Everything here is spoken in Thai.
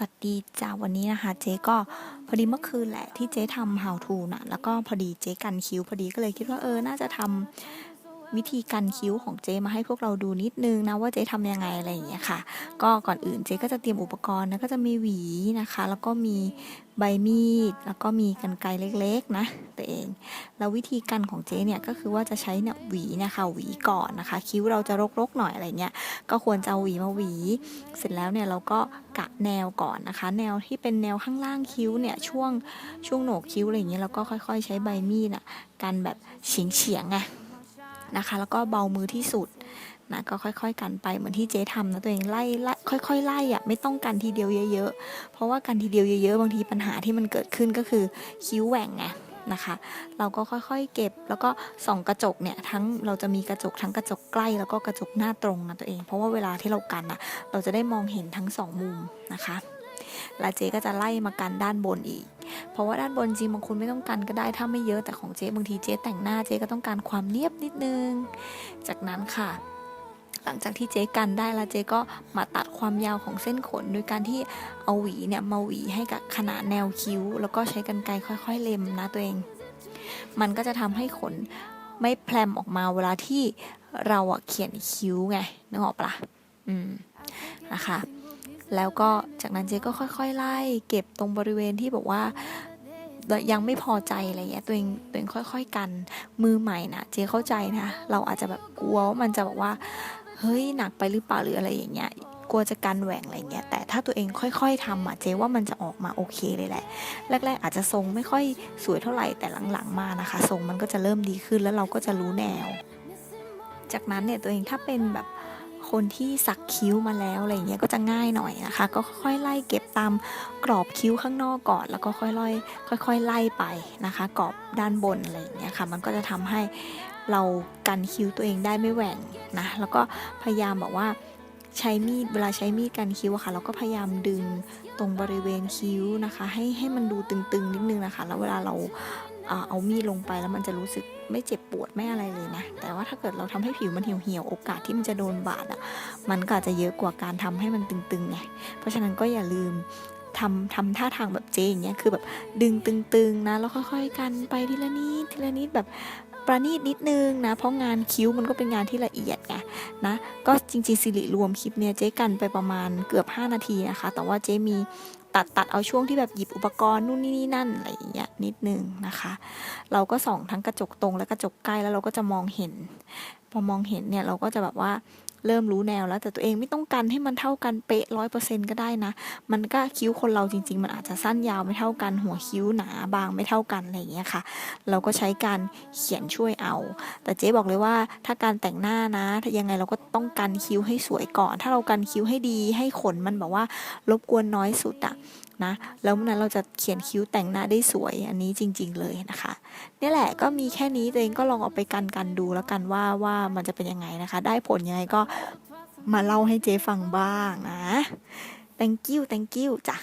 สวัสดีจ้าวันนี้นะคะเจ๊ก็พอดีเมื่อคืนแหละที่เจ๊ทำ how to นะแล้วก็พอดีเจ๊กันคิ้วพอดีก็เลยคิดว่าเออน่าจะทำ วิธีกันคิ้วของเจมาให้พวกเราดูนิดนึงนะว่าเจทำยังไงอะไรอย่างเงี้ยค่ะ ก็ก่อนอื่นเจก็จะเตรียมอุปกรณ์นะก็จะมีหวีนะคะ แล้วก็มีใบมีด แล้วก็มีกันไกรเล็กๆนะตัวเอง แล้ววิธีกันของเจเนี่ยก็คือว่าจะใช้เนี่ยหวีนะคะหวีก่อนนะคะ คิ้วเราจะรกๆหน่อยอะไรเงี้ยก็ควรจะเอาหวีมาหวี เสร็จแล้วเนี่ยเราก็กะแนวก่อนนะคะ แนวที่เป็นแนวข้างล่างคิ้วเนี่ยช่วงช่วงโหนกคิ้วอะไรอย่างเงี้ยเราก็ค่อย ๆ ใช้ใบมีดอะกันแบบเฉียงๆไง นะคะ แล้วก็เบามือที่สุดนะก็ค่อยๆกันไปเหมือนที่เจ๊ทำนะตัวเองไล่ไล่ค่อยๆไล่อะไม่ต้องกันทีเดียวเยอะๆ เพราะว่ากันทีเดียวเยอะๆ บางทีปัญหาที่มันเกิดขึ้นก็คือคิ้วแหว่งไงนะคะ เราก็ค่อยๆเก็บแล้วก็ส่องกระจกเนี่ยทั้งเราจะมีกระจกทั้งกระจกใกล้แล้วก็กระจกหน้าตรงนะตัวเอง เพราะว่าเวลาที่เรากันอะเราจะได้มองเห็นทั้งสองมุมนะคะ แล้วเจ๊ก็จะไล่มากันด้านบนอีก เพราะว่าด้านบนจริงบางคนไม่ต้องกันก็ได้ถ้าไม่เยอะแต่ของเจ๊บางทีเจ๊แต่งหน้าเจ๊ก็ต้องการความเนียบนิดนึง จากนั้นค่ะหลังจากที่เจ๊กันได้แล้วเจ๊ก็มาตัดความยาวของเส้นขน โดยการที่เอาหวีเนี่ยมาหวีให้กับขนาดแนวคิ้ว แล้วก็ใช้กรรไกรค่อย ๆ เล็มนะตัวเอง มันก็จะทำให้ขนไม่แพรมออกมาเวลาที่เราอะเขียนคิ้วไงนึกออกปล่ะอืมนะคะ แล้วก็จากนั้นเจ๊ก็ค่อยๆไล่เก็บตรงบริเวณที่บอกว่ายังไม่พอใจอะไรเงี้ยตัวเองตัวเองค่อย ๆ กันมือใหม่นะเจ๊เข้าใจนะ เราอาจจะแบบกลัวว่ามันจะบอกว่า เฮ้ยหนักไปหรือเปล่าหรืออะไรอย่างเงี้ยกลัวจะกันแหว่งอะไรเงี้ยแต่ถ้าตัวเองค่อย ๆทำอะเจ๊ว่ามันจะออกมาโอเคเลยแหละ แรก ๆ อาจจะทรงไม่ค่อยสวยเท่าไหร่แต่หลังๆมานะคะ ทรงมันก็จะเริ่มดีขึ้นแล้วเราก็จะรู้แนว จากนั้นเนี่ยตัวเองถ้าเป็นแบบ คนที่สักคิ้วมาแล้วอะไรเงี้ยก็จะง่ายหน่อยนะคะ ก็ค่อยไล่เก็บตามกรอบคิ้วข้างนอกก่อน แล้วก็ค่อยๆไล่ค่อย ๆ ไล่ไปนะคะ กรอบด้านบนอะไรเงี้ยค่ะ มันก็จะทำให้เรากันคิ้วตัวเองได้ไม่แหว่งนะ แล้วก็พยายามบอกว่าใช้มีดเวลาใช้มีดกันคิ้วอะค่ะ เราก็พยายามดึงตรงบริเวณคิ้วนะคะ ให้ให้มันดูตึงๆนิดนึงนะคะ แล้วเวลาเรา เอามีดลงไปแล้วมันจะรู้สึกไม่เจ็บปวดไม่อะไรเลยนะ แต่ว่าถ้าเกิดเราทำให้ผิวมันเหี่ยวๆโอกาสที่มันจะโดนบาดอะ มันก็อาจจะเยอะกว่าการทำให้มันตึงๆไง เพราะฉะนั้นก็อย่าลืมทำทำท่าทางแบบเจอย่างเงี้ย คือแบบดึงตึงๆนะ แล้วค่อยๆกันไปทีละนิดทีละนิดแบบประณีตนิดนึงนะ เพราะงานคิ้วมันก็เป็นงานที่ละเอียดไงนะ ก็จริงๆสิริรวมคลิปเนี่ยเจ๊กันไปประมาณเกือบ 5 นาทีนะคะ แต่ว่าเจ๊มี ตัดตัดเอาช่วงที่แบบหยิบอุปกรณ์นู่นนี่นี่นั่นอะไรอย่างเงี้ยนิดนึงนะคะ เราก็ส่องทั้งกระจกตรงและกระจกใกล้แล้วเราก็จะมองเห็น พอมองเห็นเนี่ยเราก็จะแบบว่าเริ่มรู้แนวแล้วแต่ตัวเองไม่ต้องกันให้มันเท่ากันเป๊ะร้อยเปอร์เซ็นก็ได้นะ มันก็คิ้วคนเราจริง ๆ มันอาจจะสั้นยาวไม่เท่ากัน หัวคิ้วหนาบางไม่เท่ากันอะไรอย่างเงี้ยค่ะ เราก็ใช้การเขียนช่วยเอา แต่เจ๊บอกเลยว่าถ้าการแต่งหน้านะถ้ายังไงเราก็ต้องกันคิ้วให้สวยก่อน ถ้าเรากันคิ้วให้ดีให้ขนมันแบบว่ารบกวนน้อยสุดอะนะแล้วเมื่อนั้นเราจะเขียนคิ้วแต่งหน้าได้สวยอันนี้จริง ๆ เลยนะคะนี่แหละก็มีแค่นี้ตัวเองก็ลองเอาไปกันกันดูแล้วกันว่าว่ามันจะเป็นยังไงนะคะ ได้ผลยังไงก็มาเล่าให้เจ๊ฟังบ้างนะ thank you thank you จ้ะ